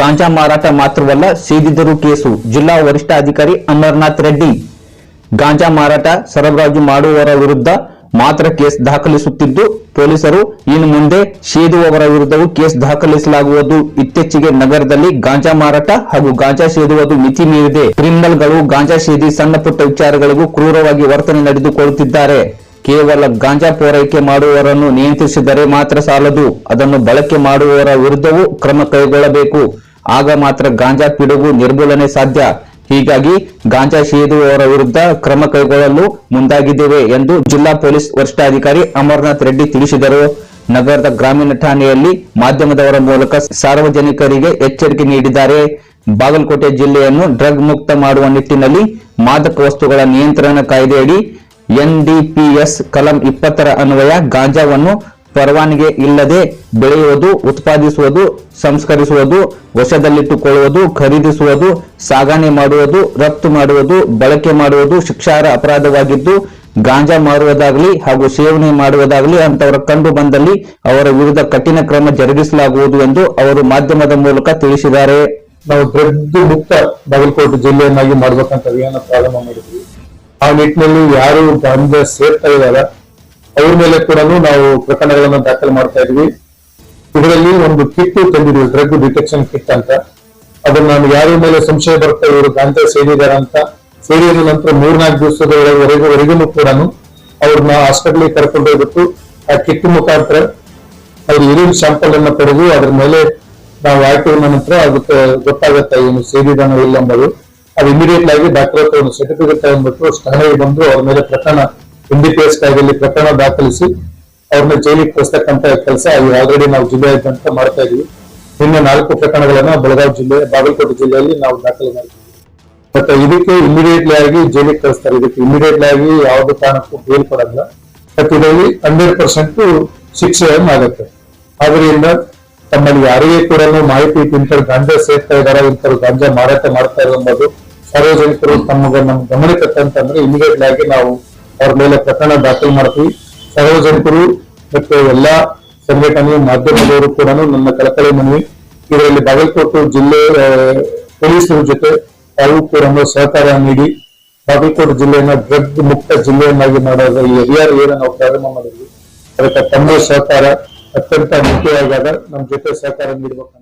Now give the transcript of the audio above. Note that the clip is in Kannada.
ಗಾಂಜಾ ಮಾರಾಟ ಮಾತ್ರವಲ್ಲ ಸೇದಿದ್ದರೂ ಕೇಸು. ಜಿಲ್ಲಾ ವರಿಷ್ಠಾಧಿಕಾರಿ ಅಮರನಾಥ್ ರೆಡ್ಡಿ, ಗಾಂಜಾ ಮಾರಾಟ ಸರಬರಾಜು ಮಾಡುವವರ ವಿರುದ್ಧ ಮಾತ್ರ ಕೇಸ್ ದಾಖಲಿಸುತ್ತಿದ್ದು, ಪೊಲೀಸರು ಇನ್ನು ಮುಂದೆ ಸೇದುವವರ ವಿರುದ್ಧವೂ ಕೇಸ್ ದಾಖಲಿಸಲಾಗುವುದು. ಇತ್ತೀಚೆಗೆ ನಗರದಲ್ಲಿ ಗಾಂಜಾ ಮಾರಾಟ ಹಾಗೂ ಗಾಂಜಾ ಸೇದುವುದು ಮಿತಿ ಮೀರಿದೆ. ಕ್ರಿಮಿನಲ್ಗಳು ಗಾಂಜಾ ಸೇದಿ ಸಣ್ಣ ಪುಟ್ಟ ವಿಚಾರಗಳಿಗೂ ಕ್ರೂರವಾಗಿ ವರ್ತನೆ ನಡೆದುಕೊಳ್ಳುತ್ತಿದ್ದಾರೆ. ಕೇವಲ ಗಾಂಜಾ ಪೂರೈಕೆ ಮಾಡುವವರನ್ನು ನಿಯಂತ್ರಿಸಿದರೆ ಮಾತ್ರ ಸಾಲದು. ಅದನ್ನು ಬಳಕೆ ಮಾಡುವವರ ವಿರುದ್ಧವೂ ಕ್ರಮ ಕೈಗೊಳ್ಳಬೇಕು. ಆಗ ಮಾತ್ರ ಗಾಂಜಾ ಪಿಡುಗು ನಿರ್ಮೂಲನೆ ಸಾಧ್ಯ. ಹೀಗಾಗಿ ಗಾಂಜಾ ಸೇದುವವರ ವಿರುದ್ಧ ಕ್ರಮ ಕೈಗೊಳ್ಳಲು ಮುಂದಾಗಿದ್ದೇವೆ ಎಂದು ಜಿಲ್ಲಾ ಪೊಲೀಸ್ ವರಿಷ್ಠಾಧಿಕಾರಿ ಅಮರನಾಥ್ ರೆಡ್ಡಿ ತಿಳಿಸಿದರು. ನಗರದ ಗ್ರಾಮೀಣ ಠಾಣೆಯಲ್ಲಿ ಮಾಧ್ಯಮದವರ ಮೂಲಕ ಸಾರ್ವಜನಿಕರಿಗೆ ಎಚ್ಚರಿಕೆ ನೀಡಿದ್ದಾರೆ. ಬಾಗಲಕೋಟೆ ಜಿಲ್ಲೆಯನ್ನು ಡ್ರಗ್ ಮುಕ್ತ ಮಾಡುವ ನಿಟ್ಟಿನಲ್ಲಿ ಮಾದಕ ವಸ್ತುಗಳ ನಿಯಂತ್ರಣ ಕಾಯ್ದೆಯಡಿ ಎನ್ಡಿಪಿಎಸ್ ಕಲಂ ಇಪ್ಪತ್ತರ ಅನ್ವಯ ಗಾಂಜಾವನ್ನು ಪರವಾನಗಿ ಇಲ್ಲದೆ ಬೆಳೆಯುವುದು, ಉತ್ಪಾದಿಸುವುದು, ಸಂಸ್ಕರಿಸುವುದು, ವಶದಲ್ಲಿಟ್ಟುಕೊಳ್ಳುವುದು, ಖರೀದಿಸುವುದು, ಸಾಗಣೆ ಮಾಡುವುದು, ರಫ್ತು ಮಾಡುವುದು, ಬಳಕೆ ಮಾಡುವುದು, ಶಿಕ್ಷಾರ ಅಪರಾಧವಾಗಿದ್ದು, ಗಾಂಜಾ ಮಾರುವುದಾಗಲಿ ಹಾಗೂ ಸೇವನೆ ಮಾಡುವುದಾಗಲಿ ಅಂತವರ ಕಂಡು ಬಂದಲ್ಲಿ ಅವರ ವಿರುದ್ಧ ಕಠಿಣ ಕ್ರಮ ಜರುಗಿಸಲಾಗುವುದು ಎಂದು ಅವರು ಮಾಧ್ಯಮದ ಮೂಲಕ ತಿಳಿಸಿದ್ದಾರೆ. ನಾವು ಡ್ರಗ್ ಮುಕ್ತ ಬಾಗಲಕೋಟೆ ಜಿಲ್ಲೆಯನ್ನಾಗಿ ಮಾಡಬೇಕಂತ ಅಭಿಯಾನ ಪ್ರಾರಂಭ ಮಾಡಿದ್ವಿ. ಆ ನಿಟ್ಟಿನಲ್ಲಿ ಯಾರು ಗಾಂಜಾ ಸೇರ್ತಾ ಇದಾರ ಅವ್ರ ಮೇಲೆ ಕೂಡ ನಾವು ಪ್ರಕರಣಗಳನ್ನ ದಾಖಲು ಮಾಡ್ತಾ ಇದ್ವಿ. ಇದರಲ್ಲಿ ಒಂದು ಕಿಟ್ ತಂದಿದ್ವಿ ಡ್ರಗ್ ಡಿಟೆಕ್ಷನ್ ಕಿಟ್ ಅಂತ. ಅದನ್ನ ನಾನು ಯಾರ ಮೇಲೆ ಸಂಶಯ ಬರ್ತಾ ಇವರು ಗಾಂಜಾ ಸೇರಿದಾರ ಅಂತ. ಸೇರಿದ ನಂತರ ಮೂರ್ನಾಲ್ಕು ದಿವಸದವರೆಗೂ ವರೆಗೂ ಕೂಡ ಅವ್ರನ್ನ ಹಾಸ್ಪಿಟಲ್ ಕರ್ಕೊಂಡು ಹೋಗ್ಬಿಟ್ಟು ಆ ಕಿಟ್ ಮುಖಾಂತರ ಅವ್ರ ಯೂರಿನ್ ಸ್ಯಾಂಪಲ್ ಅನ್ನ ಪಡೆದು ಅದ್ರ ಮೇಲೆ ನಾವು ಹಾಕಿದ ನಂತರ ಅದಕ್ಕೆ ಗೊತ್ತಾಗುತ್ತೆ ಏನು ಸೇರಿದಾನೋ ಇಲ್ಲ ಎಂಬುದು ಅದು ಇಮಿಡಿಯೇಟ್ ಆಗಿ ಡಾಕ್ಟರ್ ಹತ್ರ ಒಂದು ಸರ್ಟಿಫಿಕೇಟ್ ತಗೊಂಡ್ಬಿಟ್ಟು ಠಾಣೆಗೆ ಬಂದು ಅವ್ರ ಮೇಲೆ ಪ್ರಕರಣ ಎಸ್ ಕಾಯ್ದೆಯಲ್ಲಿ ಪ್ರಕರಣ ದಾಖಲಿಸಿ ಅವ್ರನ್ನ ಜೈಲಿಗೆ ಕಳಿಸ್ತಕ್ಕಂತ ಕೆಲಸ ಆಲ್ರೆಡಿ ನಾವು ಜಿಲ್ಲೆಯಾದ್ಯಂತ ಮಾಡ್ತಾ ಇದೀವಿ. ನಿನ್ನೆ ನಾಲ್ಕು ಪ್ರಕರಣಗಳನ್ನ ಬೆಳಗಾವಿ ಜಿಲ್ಲೆ, ಬಾಗಲಕೋಟೆ ಜಿಲ್ಲೆಯಲ್ಲಿ ನಾವು ದಾಖಲೆ ಮಾಡಿದ್ದೀವಿ ಮತ್ತೆ ಇದಕ್ಕೆ ಇಮಿಡಿಯೇಟ್ಲಿ ಆಗಿ ಜೈಲಿಗೆ ಕಳಿಸ್ತಾರೆ. ಇದಕ್ಕೆ ಇಮಿಡಿಯೇಟ್ಲಿ ಆಗಿ ಯಾವುದೇ ಕಾರಣಕ್ಕೂ ಬೇಲ್ ಕೊಡಲ್ಲ. ಮತ್ತೆ ಇದರಲ್ಲಿ ಹಂಡ್ರೆಡ್ ಪರ್ಸೆಂಟ್ ಶಿಕ್ಷೆಯನ್ನು ಆಗುತ್ತೆ. ಆದ್ರಿಂದ ತಮ್ಮಲ್ಲಿ ಯಾರಿಗೇ ಕೂಡ ಮಾಹಿತಿ ಇಂಥವ್ರು ಗಾಂಜಾ ಸೇರ್ತಾ ಇದ್ದಾರೆ ಇಂಥವ್ರು ಗಾಂಜಾ ಮಾರಾಟ ಮಾಡ್ತಾ ಇರೋ ಎಂಬುದು ಸಾರ್ವಜನಿಕರು ತಮ್ಮ ನಮ್ಮ ಗಮನಕ್ಕೆ ತಂತಂದ್ರೆ ಇಮಿಡಿಯೇಟ್ಲಿ ಆಗಿ ನಾವು ಅವ್ರ ಮೇಲೆ ಪ್ರಕರಣ ದಾಖಲು ಮಾಡ್ತೀವಿ. ಸಾರ್ವಜನಿಕರು ಮತ್ತು ಎಲ್ಲಾ ಸಂಘಟನೆ ಮಾಧ್ಯಮದವರು ಕೂಡ ನನ್ನ ಕಳಕಳಿ ಮನವಿ. ಇದರಲ್ಲಿ ಬಾಗಲಕೋಟೆ ಜಿಲ್ಲೆ ಪೊಲೀಸರ ಜೊತೆ ತಾವು ಕೂಡ ಸಹಕಾರ ನೀಡಿ ಬಾಗಲಕೋಟೆ ಜಿಲ್ಲೆಯನ್ನ ಡ್ರಗ್ ಮುಕ್ತ ಜಿಲ್ಲೆಯನ್ನಾಗಿ ಮಾಡೋದ ಈ ಹರಿಯಾರ ಏನು ನಾವು ಪ್ರಾರಂಭ ಮಾಡಿದ್ವಿ. ಅದಕ್ಕೆ ತಮ್ಮ ಸಹಕಾರ ಅತ್ಯಂತ ಮುಖ್ಯವಾದ ನಮ್ಮ ಜೊತೆ ಸಹಕಾರ ನೀಡಬೇಕಂತ